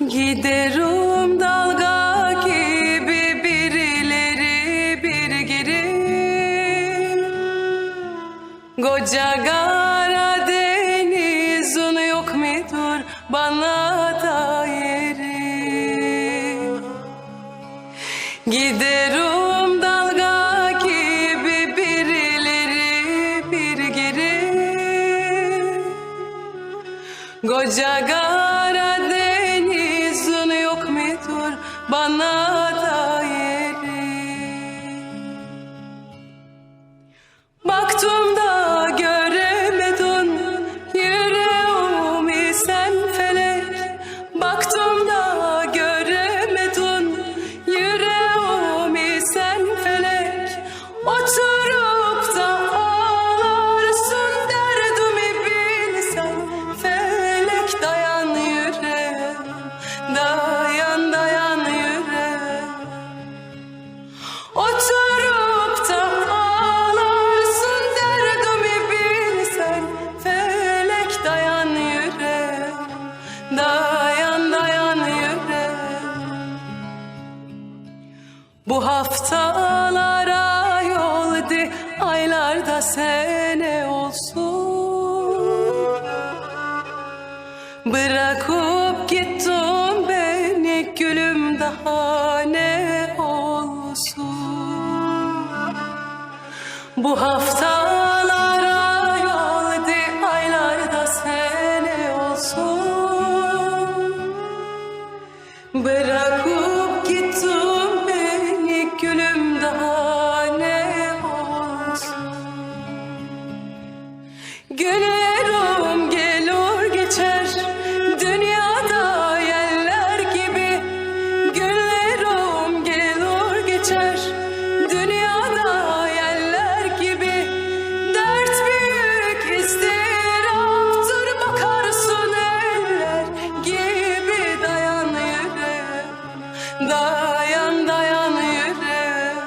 Giderim dalga gibi birileri bir geri. Koca Karadeniz'in yok mudur bana da yeri? Giderim dalga gibi birileri bir geri. Koca mudur bana da yeri Baktım Bu haftalara yoldu Aylarda sene olsun. Bırakıp gittin beni gülüm daha ne olsun. Bu haftalara Güllerim gelir geçer. Dünyada yeller gibi. Güllerim gelir geçer. Dünyada yeller gibi. Dert büyük istiraptır bakarsın eller gibi. Dayan yüreğim Dayan dayan yüreğim